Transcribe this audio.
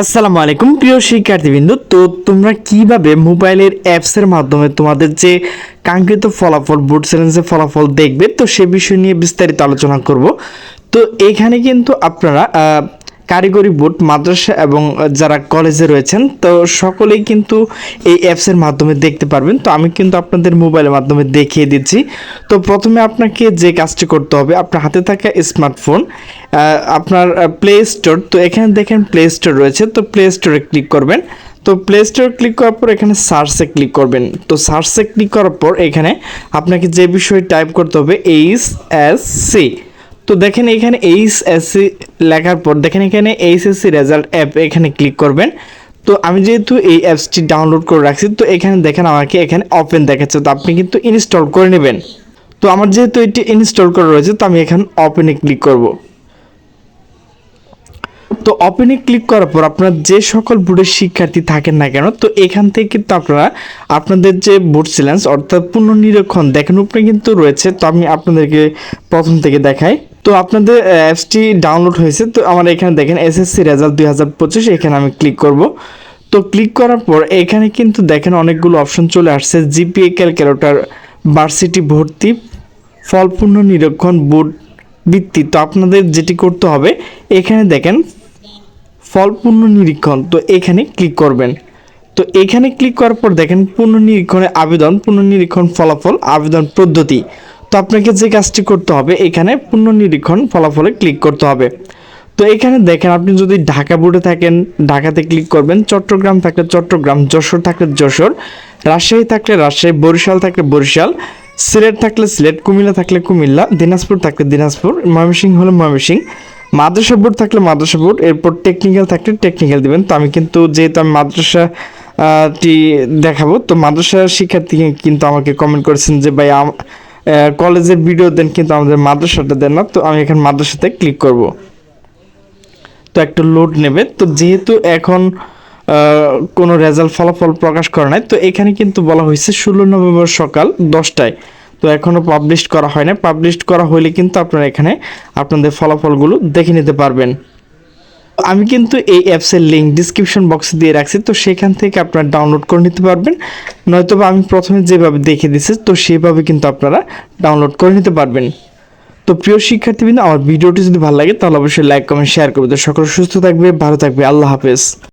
আসসালামু আলাইকুম, প্রিয় শিক্ষার্থীবৃন্দ। তো তোমরা কীভাবে মোবাইলের অ্যাপসের মাধ্যমে তোমাদের যে কাঙ্ক্ষিত ফলাফল, বোর্ড চ্যালেঞ্জের ফলাফল দেখবে, তো সে বিষয় নিয়ে বিস্তারিত আলোচনা করব। তো এখানে কিন্তু আপনারা কারিগরি বোর্ড, মাদ্রাসা এবং যারা কলেজে রয়েছেন, তো সকলেই কিন্তু এই অ্যাপসের মাধ্যমে দেখতে পারবেন। তো আমি কিন্তু আপনাদের মোবাইলের মাধ্যমে দেখিয়ে দিচ্ছি। তো প্রথমে আপনাকে যে কাজটি করতে হবে, আপনার হাতে থাকা স্মার্টফোন আপনার প্লে স্টোর তো এখানে দেখেন প্লে স্টোর রয়েছে। তো প্লে স্টোরে ক্লিক করবেন। তো প্লে স্টোর ক্লিক করার পর এখানে সার্চে ক্লিক করবেন। তো সার্চে ক্লিক করার পর এখানে আপনাকে যে বিষয় টাইপ করতে হবে এইচ এস সি তো দেখেন এখানে এইচ এস সি লেখার পর, দেখেন এখানে H S C result app এখানে ক্লিক করবেন। তো আমি যেহেতু এই অ্যাপসটি ডাউনলোড করে রাখছি, তো এখানে দেখেন আমাকে এখানে ওপেন দেখাচ্ছে, তো আপনি কিন্তু ইনস্টল করে নেবেন। তো আমার যেহেতু এটি ইনস্টল করা রয়েছে, তো আমি এখানে ওপেনে ক্লিক করব। তো ওপেনে ক্লিক করার পর আপনার যে সকল বোর্ডের শিক্ষার্থী থাকেন না কেন, তো এখান থেকে কিন্তু আপনারা আপনাদের যে বোর্ড সিলেন্স অর্থাৎ পুনর্নিরীক্ষণ দেখেন উপরে কিন্তু রয়েছে, তো আমি আপনাদেরকে প্রথম থেকে দেখাই। তো আপনাদের অ্যাপসটি ডাউনলোড হয়েছে। তো আমার এখানে দেখেন এসএসসি রেজাল্ট দুই হাজার পঁচিশ, এখানে আমি ক্লিক করব। তো ক্লিক করার পর এখানে কিন্তু দেখেন অনেকগুলো অপশন চলে আসছে। জিপিএ ক্যালকুলেটর ভার্সিটি ভর্তি, ফলপূর্ণ নিরীক্ষণ বোর্ড বৃত্তি তো আপনাদের যেটি করতে হবে, এখানে দেখেন, ফলপূর্ণ নিরীক্ষণ। তো এখানে ক্লিক করবেন। তো এখানে ক্লিক করার পর দেখেন পুনর্নিরীক্ষণের আবেদন পুনর্নিরীক্ষণ ফলাফল, আবেদন পদ্ধতি। তো আপনাকে যে কাজটি করতে হবে, এখানে পুনর্নিরীক্ষণ ফলাফলে ক্লিক করতে হবে। তো এখানে দেখেন, আপনি যদি ঢাকা বোর্ডে থাকেন, ঢাকাতে ক্লিক করবেন, চট্টগ্রাম থাকলে চট্টগ্রাম, যশোর থাকলে যশোর, রাজশাহী থাকলে রাজশাহী, বরিশাল থাকলে বরিশাল, সিলেট থাকলে সিলেট, কুমিল্লা থাকলে কুমিল্লা, দিনাজপুর থাকলে দিনাজপুর, ময়মনসিংহ হলে ময়মনসিংহ, মাদ্রাসা বোর্ড থাকলে মাদ্রাসা বোর্ড এরপর টেকনিক্যাল থাকলে টেকনিক্যাল দিবেন। তো আমি কিন্তু যেহেতু আমি মাদ্রাসা টি দেখাবো, তো মাদ্রাসা শিক্ষার্থী কিন্তু আমাকে কমেন্ট করেছেন যে, ভাই কলেজের ভিডিও দেন, কিন্তু আমাদের মাদ্রাসাটা দেন না, তো আমি এখানে মাদ্রাসাতে ক্লিক করব। তো একটা লোড নেবে। তো যেহেতু এখন কোনো রেজাল্ট ফলাফল প্রকাশ করা নাই, তো এখানে কিন্তু বলা হয়েছে ষোলো নভেম্বর সকাল দশটায়। তো এখনও পাবলিশ করা হয় না পাবলিশ করা হলে কিন্তু আপনারা এখানে আপনাদের ফলাফলগুলো দেখে নিতে পারবেন। আমি কিন্তু এই অ্যাপসের লিঙ্ক ডিসক্রিপশন বক্সে দিয়ে রাখছি, তো সেখান থেকে আপনারা ডাউনলোড করে নিতে পারবেন। নয়তো আমি প্রথমে যেভাবে দেখে দিচ্ছি তো সেভাবে কিন্তু আপনারা ডাউনলোড করে নিতে পারবেন। তো প্রিয় শিক্ষার্থীবৃন্দ, আমার ভিডিওটি যদি ভালো লাগে, তাহলে অবশ্যই লাইক কমেন্ট শেয়ার করবে তো সকল সুস্থ থাকবে, ভালো থাকবে, আল্লাহ হাফেজ।